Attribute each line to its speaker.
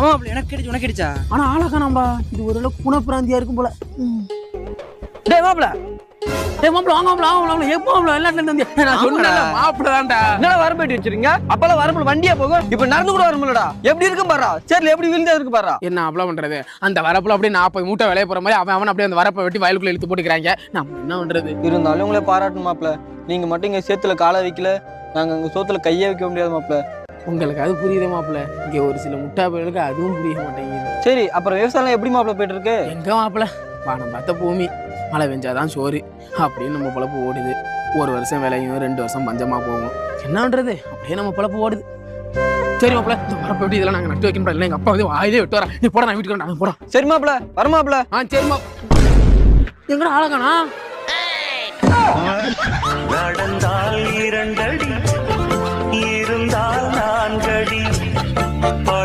Speaker 1: ஆமா மாப்பிள்ள எனக்கு கிடைச்சு உனக்கு கிடைச்சா?
Speaker 2: ஆனா ஆளாக்கானாம்பா இது ஒரு அளவுக்கு குணப்பிராந்தியா இருக்கும் போல.
Speaker 1: டேய் மாப்பிள்ள
Speaker 2: டேய் மாப்பிள வாங்க மாப்பிள வாங்க மாப்பிள. எப்போ மாப்பிள இருந்து வந்தியா? நான் சொன்னேன்ல மாப்பிள தான்டா.
Speaker 1: என்னடா வரம்பேட்டி வச்சிருக்கீங்க? அப்பெல்லாம் வரம்புல வண்டியா போகும்? இப்ப நடந்து கூட வரமுலடா எப்படி இருக்கும் பாரா சரில எப்படி விழுந்தா இருக்கு பாரா.
Speaker 2: என்ன அப்பள பண்றது? அந்த வரப்புல அப்படியே நாற்பது மூட்டை விளைய போற மாதிரி அவன் அவன் அப்படியே அந்த வரப்பை வெட்டி வயலுக்குள்ள இழுத்து போட்டுக்கிறாங்க. நம்ம என்ன பண்றது?
Speaker 3: இருந்தாலும் உங்களை பாராட்டணும் மாப்ள நீங்க மட்டும் இங்க சேத்துல காலை வைக்கல நாங்க அங்க சோத்துல கையே வைக்க முடியாது மாப்ள
Speaker 2: உங்களுக்கு அது புரியுதே மாப்பிள இங்க ஒரு சில முட்டா பயலுக்கு அதுவும் புரிய மாட்டேங்குது.
Speaker 3: சரி அப்புறம் விவசாயம் எப்படி மாப்ள போயிட்டு இருக்கு
Speaker 2: எங்க மாப்பிள வானம் பார்த்த பூமி. மழை பெஞ்சாதான் சோறு. அப்படின்னு நம்ம பொழப்பு ஓடுது. ஒரு வருஷம் விளையும் ரெண்டு வருஷம் பஞ்சமா போகும். என்ன பண்றது அப்படியே நம்ம பொழப்பு ஓடுது. சரி மாப்பிள இந்த வரப்பை வெட்டி இதெல்லாம் நாங்க நட்டு வைக்க முடியல எங்க அப்பா வந்து வாயிலே விட்டு வரேன் நீ போட நான் வீட்டுக்கு நான் போட.
Speaker 3: சரி மாப்ள வர மாப்ள
Speaker 2: ஆ சரிம்மா எங்கடா ஆளகானா
Speaker 4: நடந்தால் இரண்டு Bye.